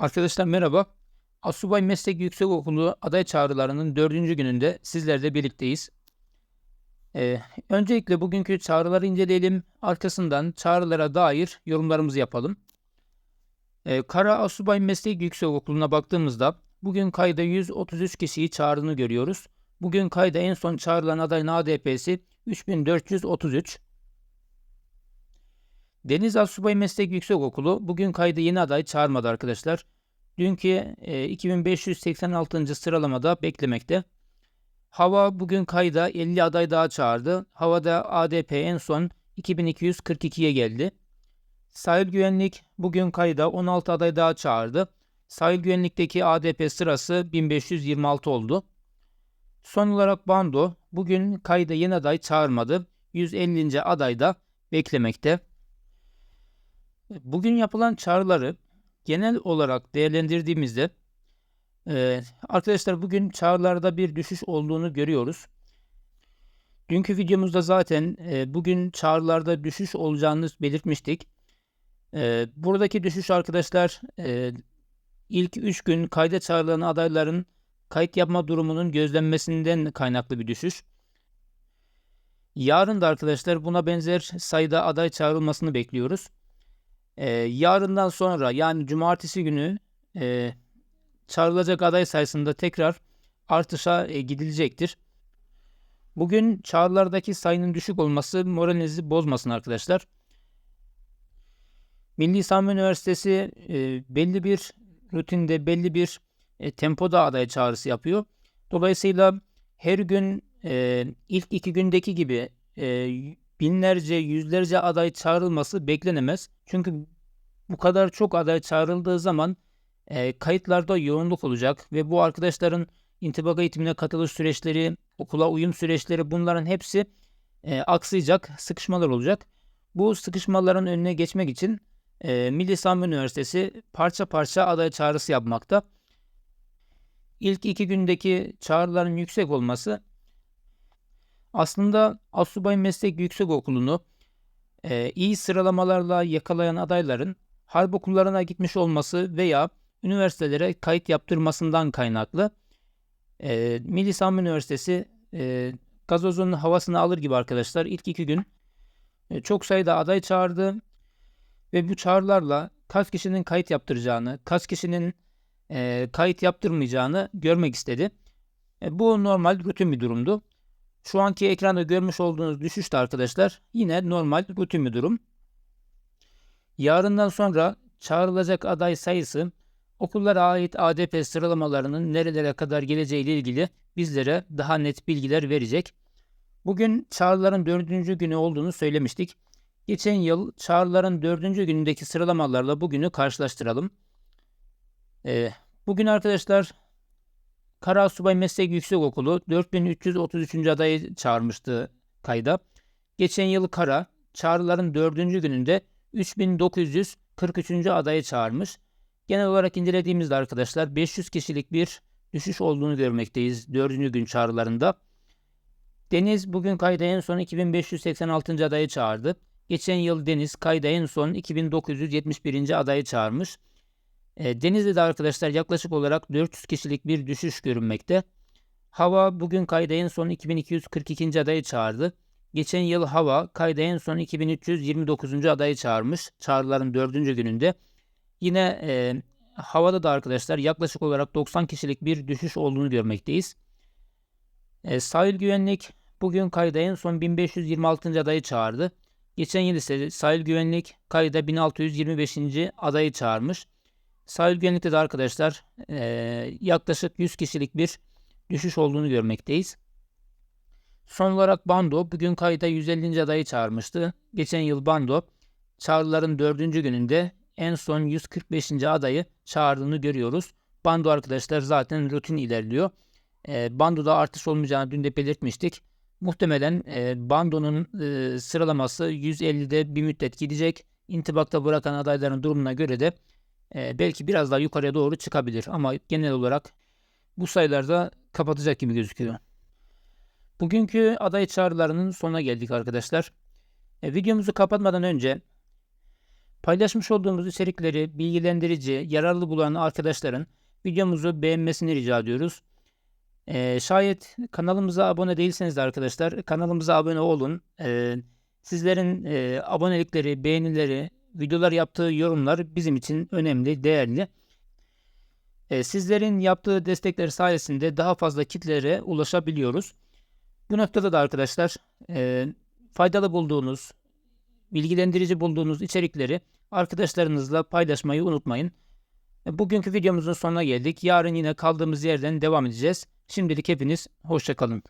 Arkadaşlar merhaba. Asubay Meslek Yüksekokulu aday çağrılarının dördüncü gününde sizlerle birlikteyiz. Ee, öncelikle bugünkü çağrıları inceleyelim. Arkasından çağrılara dair yorumlarımızı yapalım. Ee, Kara Asubay Meslek Yüksekokulu'na baktığımızda bugün kayda 133 kişiyi çağrını görüyoruz. Bugün kayda en son çağrılan adayın ADP'si 3433. Deniz Asubay Meslek Yüksekokulu bugün kayda yeni aday çağırmadı arkadaşlar. Dünkü e, 2586. sıralamada beklemekte. Hava bugün kayda 50 aday daha çağırdı. Havada ADP en son 2242'ye geldi. Sahil güvenlik bugün kayda 16 aday daha çağırdı. Sahil güvenlikteki ADP sırası 1526 oldu. Son olarak Bando bugün kayda yeni aday çağırmadı. 150. aday da beklemekte. Bugün yapılan çağrıları genel olarak değerlendirdiğimizde e, arkadaşlar bugün çağrılarda bir düşüş olduğunu görüyoruz. Dünkü videomuzda zaten e, bugün çağrılarda düşüş olacağını belirtmiştik. E, buradaki düşüş arkadaşlar ilk 3 gün kayda çağrılan adayların kayıt yapma durumunun gözlenmesinden kaynaklı bir düşüş. Yarın da arkadaşlar buna benzer sayıda aday çağrılmasını bekliyoruz. Ee, yarından sonra yani cumartesi günü e, çağrılacak aday sayısında tekrar artışa e, gidilecektir. Bugün çağrılardaki sayının düşük olması moralinizi bozmasın arkadaşlar. Milli Savunma Üniversitesi e, belli bir rutinde, belli bir e, tempoda aday çağrısı yapıyor. Dolayısıyla her gün e, ilk iki gündeki gibi e, binlerce, yüzlerce aday çağrılması beklenemez. Çünkü bu kadar çok aday çağrıldığı zaman e, kayıtlarda yoğunluk olacak ve bu arkadaşların intibak eğitimine katılış süreçleri, okula uyum süreçleri bunların hepsi e, aksayacak, sıkışmalar olacak. Bu sıkışmaların önüne geçmek için e, Milli Savunma Üniversitesi parça parça aday çağrısı yapmakta. İlk iki gündeki çağrıların yüksek olması aslında Asubay Meslek Yüksekokulu'nu e, iyi sıralamalarla yakalayan adayların harp okullarına gitmiş olması veya üniversitelere kayıt yaptırmasından kaynaklı. E, Milli Savunma Üniversitesi e, gazozun havasını alır gibi arkadaşlar ilk iki gün e, çok sayıda aday çağırdı ve bu çağrılarla kaç kişinin kayıt yaptıracağını, kaç kişinin e, kayıt yaptırmayacağını görmek istedi. E, bu normal rutin bir durumdu. Şu anki ekranda görmüş olduğunuz düşüş de arkadaşlar yine normal rutin bir durum. Yarından sonra çağrılacak aday sayısı okullara ait ADP sıralamalarının nerelere kadar geleceği ile ilgili bizlere daha net bilgiler verecek. Bugün çağrıların dördüncü günü olduğunu söylemiştik. Geçen yıl çağrıların dördüncü günündeki sıralamalarla bugünü karşılaştıralım. Ee, bugün arkadaşlar Karasubay Meslek Yüksekokulu 4333. adayı çağırmıştı kayda. Geçen yıl Kara çağrıların dördüncü gününde 3943. adayı çağırmış. Genel olarak incelediğimizde arkadaşlar 500 kişilik bir düşüş olduğunu görmekteyiz dördüncü gün çağrılarında. Deniz bugün kayda en son 2586. adayı çağırdı. Geçen yıl Deniz kayda en son 2971. adayı çağırmış. E, Denizli'de de arkadaşlar yaklaşık olarak 400 kişilik bir düşüş görünmekte. Hava bugün kayda en son 2242. adayı çağırdı. Geçen yıl Hava kayda en son 2329. adayı çağırmış. Çağrıların 4. gününde. Yine e, havada da arkadaşlar yaklaşık olarak 90 kişilik bir düşüş olduğunu görmekteyiz. E, sahil güvenlik bugün kayda en son 1526. adayı çağırdı. Geçen yıl ise sahil güvenlik kayda 1625. adayı çağırmış. Sahil güvenlikte de arkadaşlar e, yaklaşık 100 kişilik bir düşüş olduğunu görmekteyiz. Son olarak Bando bugün kayda 150. adayı çağırmıştı. Geçen yıl Bando çağrıların 4. gününde en son 145. adayı çağırdığını görüyoruz. Bando arkadaşlar zaten rutin ilerliyor. E, Bando'da artış olmayacağını dün de belirtmiştik. Muhtemelen e, Bando'nun e, sıralaması 150'de bir müddet gidecek. İntibakta bırakan adayların durumuna göre de e, belki biraz daha yukarıya doğru çıkabilir. Ama genel olarak bu sayılarda kapatacak gibi gözüküyor. Bugünkü aday çağrılarının sonuna geldik arkadaşlar. E, videomuzu kapatmadan önce Paylaşmış olduğumuz içerikleri bilgilendirici, yararlı bulan arkadaşların videomuzu beğenmesini rica ediyoruz. Ee, şayet kanalımıza abone değilseniz de arkadaşlar kanalımıza abone olun. Ee, sizlerin e, abonelikleri, beğenileri, videolar yaptığı yorumlar bizim için önemli, değerli. Ee, sizlerin yaptığı destekler sayesinde daha fazla kitlere ulaşabiliyoruz. Bu noktada da arkadaşlar e, faydalı bulduğunuz, bilgilendirici bulduğunuz içerikleri arkadaşlarınızla paylaşmayı unutmayın. E, Bugünkü videomuzun sonuna geldik. Yarın yine kaldığımız yerden devam edeceğiz. Şimdilik hepiniz hoşçakalın.